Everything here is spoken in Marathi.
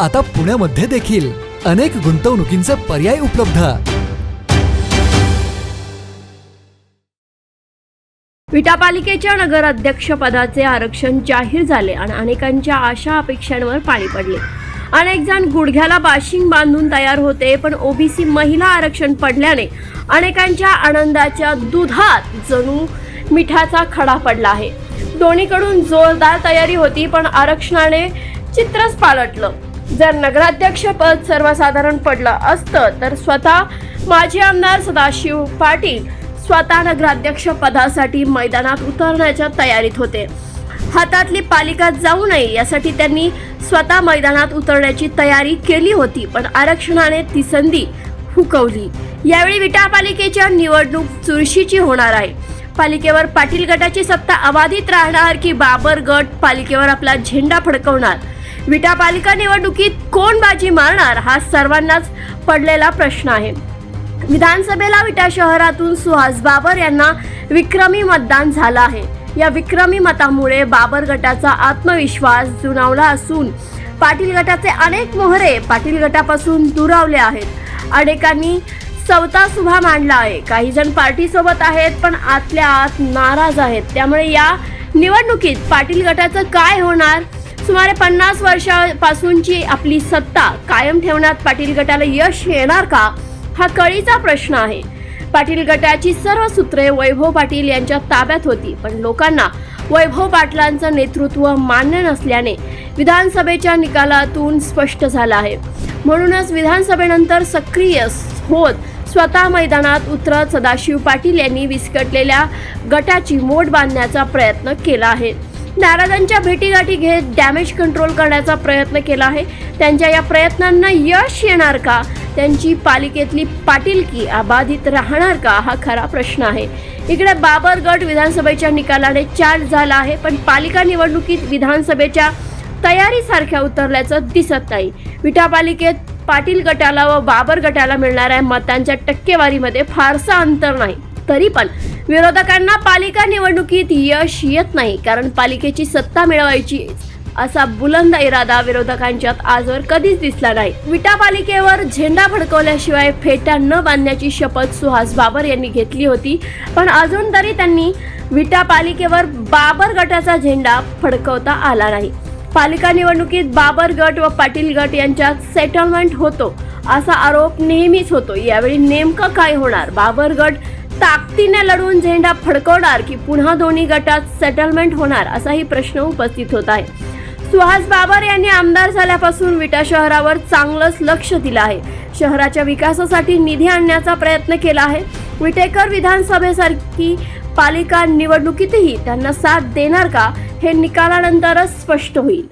आता पुण्यामध्ये देखील अनेक गुंतवणुकींचे पर्याय उपलब्ध. विटा पालिकेच्या नगराध्यक्ष आरक्षण जाहीर झाले आणि अनेकांच्या आशा अपेक्षांवर पाणी पडले. अनेक जण गुडघ्याला बाशिंग बांधून तयार होते पण ओबीसी महिला आरक्षण पडल्याने अनेकांच्या आनंदाच्या दुधात जणू मिठाचा खडा पडला आहे. दोन्हीकडून जोरदार तयारी होती पण आरक्षणाने चित्रच पालटलं. जर नगराध्यक्ष पद सर्वसाधारण पडलं असतं तर स्वतः माजी आमदार सदाशिव पाटील स्वतः नगराध्यक्ष पदासाठी मैदानात उतरण्याच्या तयारीत होते. हातातली पालिका जाऊ नये यासाठी त्यांनी स्वतः मैदानात उतरण्याची तयारी केली होती पण आरक्षणाने ती संधी हुकवली. यावेळी विटा पालिकेच्या निवडणूक चुरशीची होणार आहे. पालिकेवर पाटील गटाची सत्ता अबाधित राहणार की बाबर गट पालिकेवर आपला झेंडा फडकवणार? विटा पालिका निवडणुकीत कोण बाजी मारणार हा सर्वांनाच पडलेला प्रश्न आहे. विधानसभेला विटा शहरातून सुहास बाबर यांना विक्रमी मतदान झालं आहे. या विक्रमी मतामुळे बाबर गटाचा आत्मविश्वास जुनावला असून पाटील गटाचे अनेक मोहरे पाटील गटापासून दुरावले आहेत. अनेकांनी चौथा सुभा मांडला आहे. काही जण पार्टीसोबत आहेत पण आतल्या आत नाराज आहेत. त्यामुळे या निवडणुकीत पाटील गटाचं काय होणार? सुमारे पन्नास वर्षापासूनची आपली सत्ता कायम ठेवण्यात पाटील गटाला यश येणार का? हा कळीचा प्रश्न आहे. पाटील गटाची सर्व सूत्रे वैभव पाटील यांच्या ताब्यात होती पण लोकांना वैभव पाटलांचं नेतृत्व मान्य नसल्याने विधानसभेच्या निकालातून स्पष्ट झालं आहे. म्हणूनच विधानसभेनंतर सक्रिय होत स्वतः मैदानात उतरत सदाशिव पाटील यांनी विस्कटलेल्या गटाची मोड बांधण्याचा प्रयत्न केला आहे. नाराजांच्या भेटीगाठी घेत डॅमेज कंट्रोल करण्याचा प्रयत्न केला आहे. त्यांच्या या प्रयत्नांना यश येणार का? त्यांची पालिकेतली पाटीलकी अबाधित राहणार का? हा खरा प्रश्न आहे. इकडे बाबर गट विधानसभेच्या निकालाने चार्ज झाला आहे पण पालिका निवडणुकीत विधानसभेच्या तयारीसारख्या उतरल्याचं दिसत नाही. विटापालिकेत पाटील गटाला व बाबर गटाला मिळणाऱ्या मतांच्या टक्केवारीमध्ये फारसा अंतर नाही. तरी पण विरोधकांना पालिका निवडणुकीत यश येत नाही कारण पालिकेची सत्ता मिळवायची असा बुलंद इरादा विरोधकांच्यात आजवर कधीच दिसला नाही. विटा पालिकेवर झेंडा फडकवल्याशिवाय फेट्या न बांधण्याची शपथ सुहास बाबर यांनी घेतली होती पण अजून तरी त्यांनी विटा पालिकेवर बाबर गटाचा झेंडा फडकवता आला नाही. पालिका निवडणुकीत बाबर गट व पाटील गट यांच्यात सेटलमेंट होतो असा आरोप नेहमीच होतो. यावेळी नेमकं काय होणार? बाबर गट ताकदीने लढून झेंडा फडकवणार की पुन्हा दोन्ही गटात सेटलमेंट होणार असाही प्रश्न उपस्थित होत आहे. सुहास बाबर यांनी आमदार झाल्यापासून विटा शहरावर चांगलंच लक्ष दिलं आहे. शहराच्या विकासासाठी निधी आणण्याचा प्रयत्न केला आहे. विटेकर विधानसभेसारखी पालिका निवडणुकीतही त्यांना साथ देणार का हे निकालानंतरच स्पष्ट होईल.